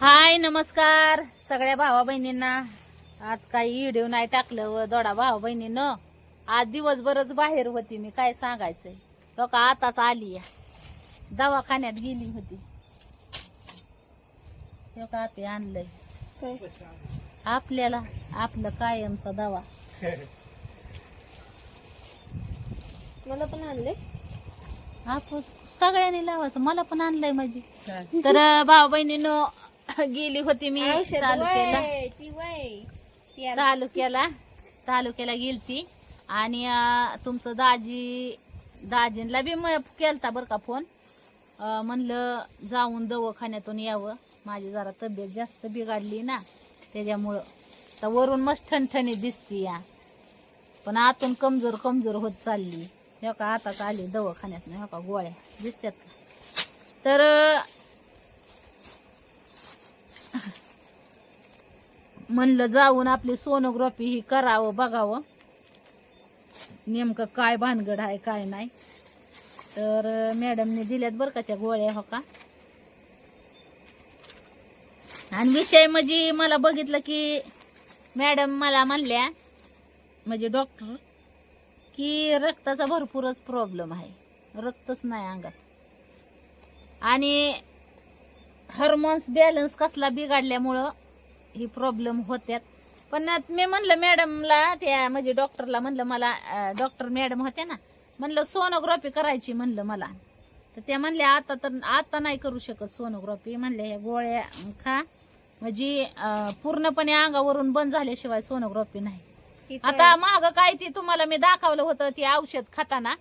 हाय नमस्कार. सगळ्या भावा बहिणींना. आज काही व्हिडिओ नाही टाकलं व दोडा भावा बहिणीनं. आज दिवसभरच बाहेर होती मी काय सांगायचंय. तो का आताच आली या दवाखान्यात गेली होती. तो का आपे आणलंय. आपल्याला आपलं कायमचा दवा. मला पण आणले आपण सगळ्यांनी लावायचं. मला पण आणलंय माझी. तर भावा बहिणीनं गेली होती मी तालुक्याला तालुक्याला तालुक्याला गेलती. आणि तुमचं दाजी दाजींला बी म केलता बरं का फोन. म्हणलं जाऊन दवाखान्यातून यावं. माझी जरा तब्येत जास्त बिघडली ना त्याच्यामुळं. तर वरून मस्त ठणठणी दिसती या. पण आतून कमजोर कमजोर होत चालली. हे का आताच आली दवाखान्यात हे का गोळ्या दिसतात का? तर म्हणलं जाऊन आपली सोनोग्राफी ही करावं बघावं. नेमकं काय भानगड आहे काय नाही. तर मॅडमने दिल्यात बरं का त्या गोळ्या हो का? आणि विषय म्हणजे मला बघितलं की मॅडम मला म्हणल्या म्हणजे डॉक्टर की रक्ताचा भरपूरच प्रॉब्लेम आहे. रक्तच नाही अंगात. आणि हार्मोन्स बॅलन्स कसला बिघडल्यामुळं ही प्रॉब्लेम होत्यात. पण मी म्हणलं मॅडमला त्या म्हणजे डॉक्टरला म्हणलं मला डॉक्टर मॅडम होत्या ना म्हणलं सोनोग्राफी करायची म्हणलं मला. तर त्या म्हणल्या आता तर आता नाही करू शकत सोनोग्राफी म्हणल्या ह्या गोळ्या खा. म्हणजे पूर्णपणे अंगावरून बंद झाल्याशिवाय सोनोग्राफी नाही. आता माग काय ती तुम्हाला मी दाखवलं होतं ती औषध खाताना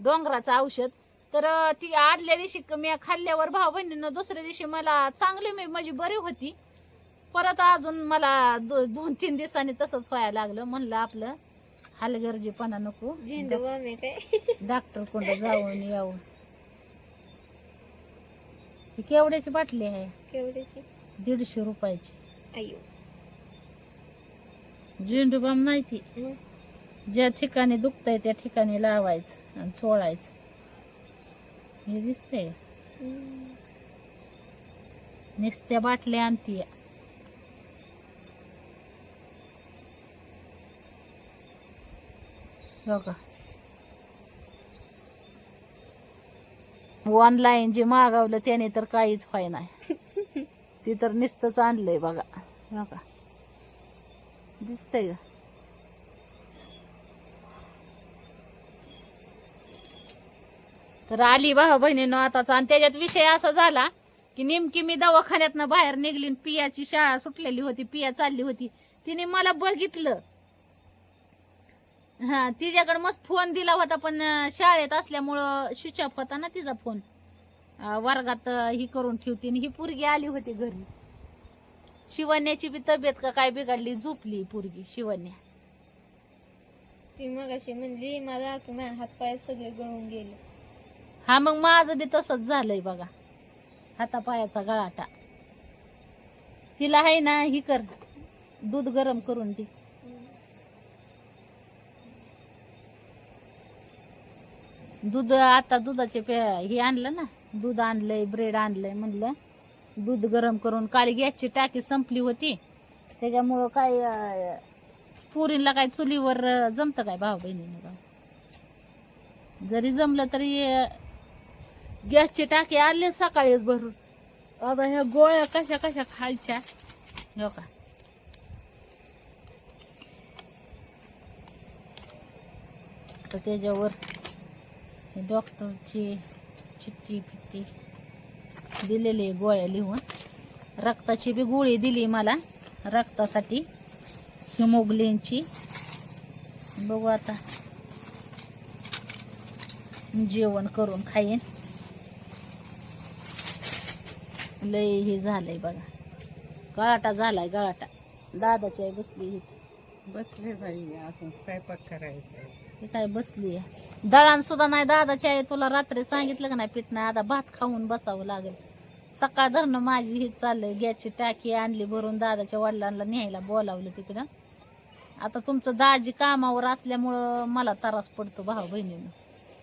डोंगराचं औषध. तर ती आदल्या दिवशी मी खाल्ल्यावर भाऊ बहिणीनं दुसऱ्या दिवशी मला चांगली मी माझी बरी होती. परत अजून मला दो- दोन तीन दिवसांनी तसंच व्हायला लागलं. म्हणलं आपलं हलगर्जीपणा नको. झेंडू बाम आहे काय? डॉक्टर कोणतं जाऊन यावं ही केवढ्याची बाटली आहे? केवढ्याची? दीडशे रुपयाची. अयो झेंडूबाम नाही ती. मग ज्या ठिकाणी दुखतंय त्या ठिकाणी लावायचं आणि चोळायचं हे दिसतंय. हम्म. नुसत्या बाटल्या आणतीय का ऑनलाईन जे मागवलं त्याने तर काहीच व्हाय नाही. ती तर नुसतंच आणलंय बघा. का दिसतंय का? तर आली भाऊ बहिणीनं आताच आणि त्याच्यात विषय असा झाला की नेमकी मी दवाखान्यातनं बाहेर निघली पियाची शाळा सुटलेली होती पिया चालली होती. तिने मला बघितलं. हा तिच्याकडे मस्त फोन दिला होता पण शाळेत असल्यामुळं स्विच ऑफ होता ना तिचा फोन वर्गात ही करून ठेवती आणि ही पोरगी आली होती घरी. शिवण्याची बी तब्येत का काय बिघडली झोपली पोरगी शिवण्या. ती मग अशी म्हणली मला की माझ्या हात पाय सगळे गळून गेले. हा मग माझं बी तसंच झालंय बघा. हातापायाचा गळाटा. तिला आहे ना ही कर. दूध गरम करून दे. दूध आता दुधाचे पे हे आणलं ना दूध आणलंय ब्रेड आणलंय म्हणलं. दूध गरम करून काल गॅसची टाकी संपली होती. त्याच्यामुळं काय पुरीला काय चुलीवर जमतं काय भाऊ बहिणीनं जरी जमलं तरी गॅसची टाकी आणले सकाळीच भरून. आता ह्या गोळ्या कशा कशा खायच्या? हो का? त्याच्यावर डॉक्टरची चिठ्ठी पिट्टी दिलेली गोळ्या लिहून. रक्ताची बी गोळी दिली मला. रक्तासाठी हिमोग्लिनची. बघू आता. जेवण करून खाईन. लय हे झालंय बघा. गळाटा झालाय गळाटा. दादाची आई बसली बसले बाई अजून स्वयंपाक करायचा काय बसली आहे? दळण सुद्धा नाही. दादाची आई तुला रात्री सांगितलं का नाही पीठ नाही आता भात खाऊन बसावं लागेल. सकाळ धरणं माझी ही चाललंय गॅसची टाकी आणली भरून दादाच्या वडिलांना न्यायला बोलावलं तिकडं. आता तुमचं दाजी कामावर असल्यामुळं मला त्रास पडतो भाऊ बहिणीनं.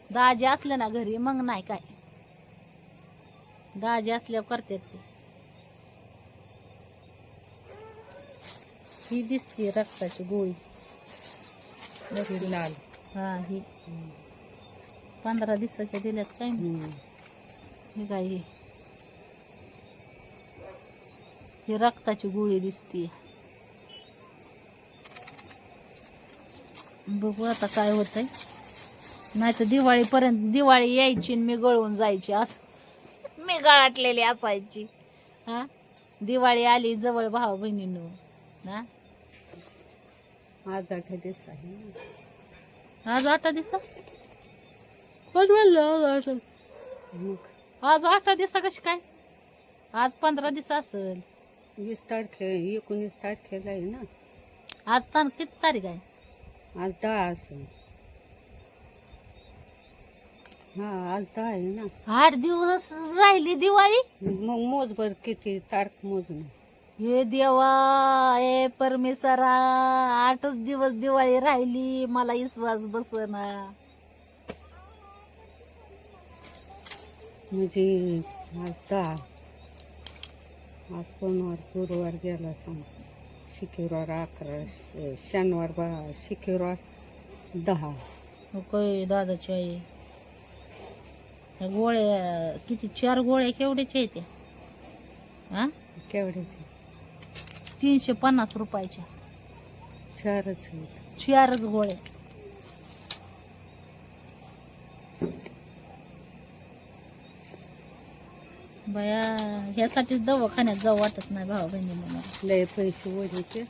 दाजी असलं ना घरी मग नाही काय. दाजी असल्यावर करतात ते. ही दिसते रक्ताची गोळी. लाल. हा ही. पंधरा दिवसाच्या दिल्यात काय. हे काय हे? ही रक्ताची गोळी दिसते बघू आता काय होतंय. नाही तर दिवाळीपर्यंत दिवाळी यायची आणि मी गळून जायची असं. मी गळाटलेली असायची. हा? दिवाळी आली जवळ भाऊ बहिणीनो. ना आज आठ दिवस आहे. आज आठ दिवसा? आज आठ मग? आज आठ दिवसा कशी काय? आज पंधरा दिवस असेल. वीस तारखे एकोणीस तारखेला आहे ना. आज तार किती तारीख आहे? आज दहा असेल. हा आज दहा आहे ना. आठ दिवस राहिली दिवाळी? मग मोजभर किती तारख मोजून? हे देवा ए परमेश्वरा आठच दिवस दिवाळी राहिली मला विश्वास बसना. म्हणजे आज दहा आज सोमवार गुरुवार गेला सांग शुक्रवार अकरा श- शनिवार बा शुक्रवार दहा काय दादाची आई ह्या गोळ्या किती चार गोळ्या केवढ्याच्या आहेत त्या हा केवढ्याचे तीनशे पन्नास रुपयाच्या चारच आहेत चारच गोळ्या बया ह्यासाठीच दवाखान्यात जाऊ वाटत नाही भाऊ बहिणी मला. लय पैसे ओढीचे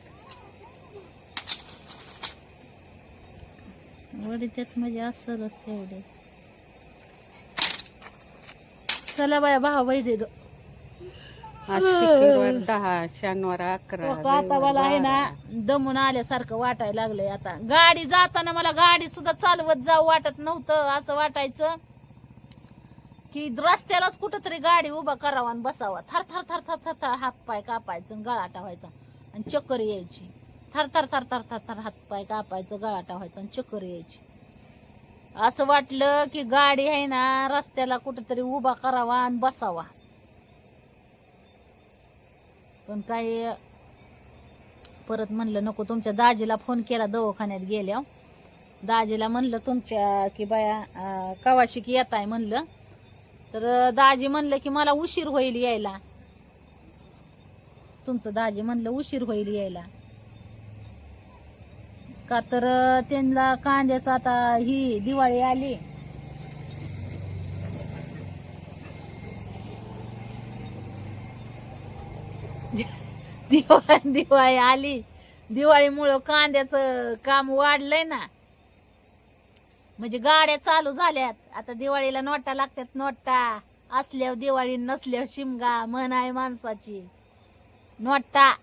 वडी त्यात म्हणजे असलच तेवढे. चला बाया भाऊ बहिणी. आज शुक्रवार दहा शनिवार अकरा आता मला आहे ना दमून आल्यासारखं वाटायला लागलंय आता. गाडी जाताना मला गाडी सुद्धा चालवत जाऊ वाटत नव्हतं असं वाटायचं. की रस्त्यालाच कुठंतरी गाडी उभा करावा आणि बसावा. थर थर थर थर थर थर हात पाय कापायचं आणि गळा टावायचा आणि चक्कर यायची. थर थर थर थर थर थर हात पाय कापायचं गळा टावायचा आणि चक्कर यायची. असं वाटलं की गाडी आहे ना रस्त्याला कुठंतरी उभा करावा आणि बसावा. पण काही परत म्हणलं नको तुमच्या दाजीला फोन केला दवाखान्यात गेल्या. दाजीला म्हणलं तुमच्या की बाया अं, कवाशिक येत आहे म्हणलं. तर दाजी म्हणलं की मला उशीर होईल यायला. तुमचं दाजी म्हणलं उशीर होईल यायला. का तर त्यांना कांद्याचं आता ही दिवाळी आली. दिवाळी दिवाळी आली. दिवाळीमुळं कांद्याचं काम वाढलंय ना. म्हणजे गाड्या चालू झाल्यात. आता दिवाळीला नोटा लागतात नोटा. असल्यावर दिवाळी नसल्यावर शिमगा मन आहे माणसाची. नोटा.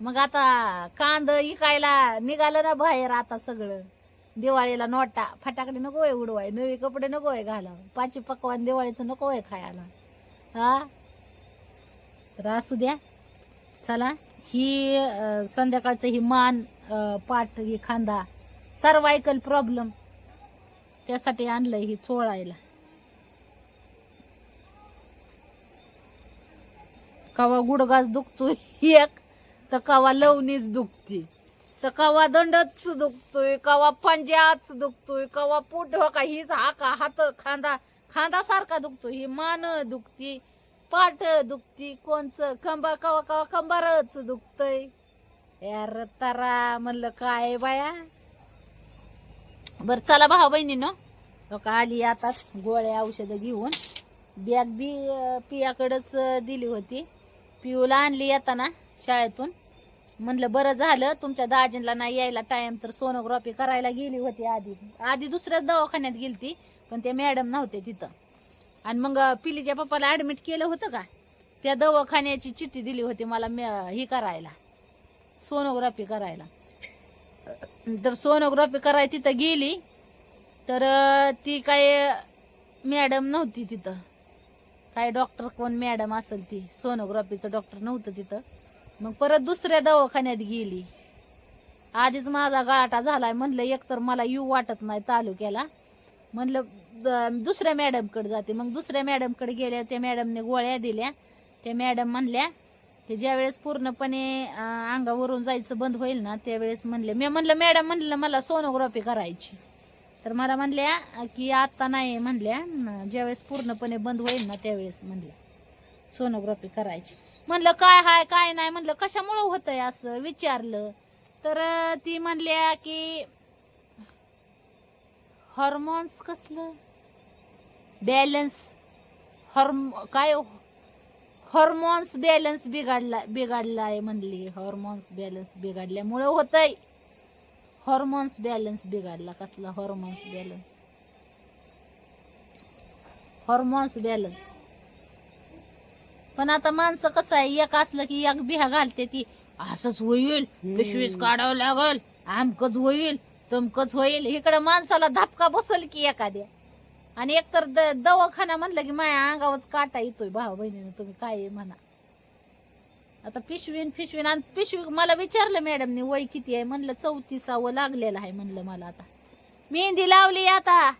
मग आता कांद इकायला निघालं ना बाहेर आता सगळं. दिवाळीला नोटा. फटाकडे नको आहे उडवाय नवे कपडे नको आहे घाला पाची पकवान दिवाळीचं नको आहे खायला. हा? तर असू द्या. चला ही संध्याकाळचं ही मान पाठ ही खांदा. Cervical problem. त्यासाठी आणलंय ही चोळायला. कवा गुडघाच दुखतोय एक तर कवा लवणीच दुखती. तर कवा दंडच दुखतोय कवा पंजाच दुखतोय कवा पोट का हीच हाका हात खांदा खांदा सारखा दुखतोय ही मान दुखती पाठ दुखती कोणच कंबर कवा कवा कंबरच दुखतय. यार तारा म्हणलं काय बाया? बरं चला भाऊ बहिणीनं. लोक आली आताच गोळ्या औषधं घेऊन. बॅग बी पियाकडंच दिली होती. पिऊला आणली येताना शाळेतून. म्हणलं बरं झालं तुमच्या दाजींला नाही यायला टाईम तर सोनोग्राफी करायला गेली होती आधी. आधी दुसऱ्याच दवाखान्यात गेलती पण ते मॅडम नव्हते तिथं. आणि मग पिलीच्या पप्पाला ॲडमिट केलं होतं का? त्या दवाखान्याची चिठ्ठी दिली होती मला मे- ही करायला. सोनोग्राफी करायला. तर सोनोग्राफी कराय तिथं गेली तर ती काय मॅडम नव्हती तिथं. काय डॉक्टर कोण मॅडम असेल ती सोनोग्राफीचं डॉक्टर नव्हतं तिथं. मग परत दुसऱ्या दवाखान्यात गेली. आधीच माझा गाळाटा झालाय म्हणलं एकतर मला येऊ वाटत नाही तालुक्याला. म्हणलं द- दुसऱ्या मॅडमकडे जाते. मग दुसऱ्या मॅडमकडे गेल्या त्या मॅडमने गोळ्या दिल्या. त्या मॅडम म्हणल्या हे ज्यावेळेस पूर्णपणे अंगावरून जायचं बंद होईल ना त्यावेळेस म्हणले मी म्हणलं मॅडम म्हणलं मला सोनोग्राफी करायची. तर मला म्हणल्या की आता नाही म्हणल्या ज्यावेळेस पूर्णपणे बंद होईल ना त्यावेळेस म्हणल्या सोनोग्राफी करायची. म्हणलं काय हाय काय नाही म्हणलं कशामुळं होतंय असं? विचारलं. तर ती म्हणल्या की हॉर्मोन्स कसलं? बॅलन्स हॉर्म काय हॉर्मोन्स बॅलन्स बिघडला बिघडला आहे म्हणली. हॉर्मोन्स बॅलन्स बिघडल्यामुळं होतंय. हॉर्मोन्स बॅलन्स बिघडला. कसला हॉर्मोन्स बॅलन्स हॉर्मोन्स बॅलन्स पण आता माणसं कसं आहे एक असलं की एक बिहा घालते ती. असंच होईल. पिशवीच काढावं लागल. आमकच होईल. तमकच होईल. इकडं माणसाला धपका बसल की एखाद्या. आणि एकतर द- दवाखाना म्हणलं की माझ्या अंगावरच काटा येतोय भाऊ बहिणीने तुम्ही काय म्हणा. आता पिशवीन फिशवीन आणि पिशवी मला विचारलं मॅडमने वय किती आहे? म्हणलं चौतीसावं लागलेलं आहे म्हणलं मला आता. मेहंदी लावली आता.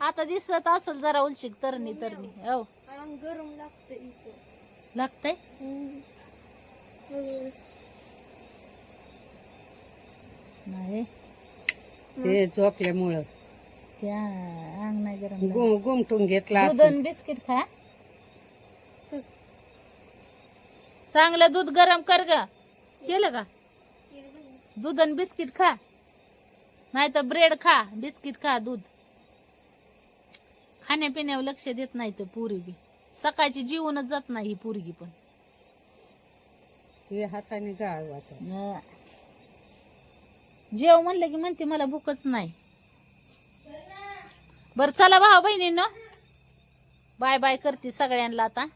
आता दिसत असेल जरा उलशिक तरणी तरणी. हो. गरम लागतंय. नाही. ते झोपल्यामुळं. त्या अंग नाही गरम लागत. गु- गुमटून घेतला दूध असं. आणि बिस्किट खा. चांगलं दूध गरम कर ग. केलं का? दूध आणि बिस्किट खा. नाही तर ब्रेड खा बिस्किट खा दूध. खाण्यापिण्यावर लक्ष देत नाही तर पुरी बी. सकाळची जीवनच जात नाही ही पोरगी पण. हाताने गाळ वाटत. जेव म्हणलं की म्हणते मला भूकच नाही. बर चला भाऊ बहिणींना. बाय बाय करते सगळ्यांना आता.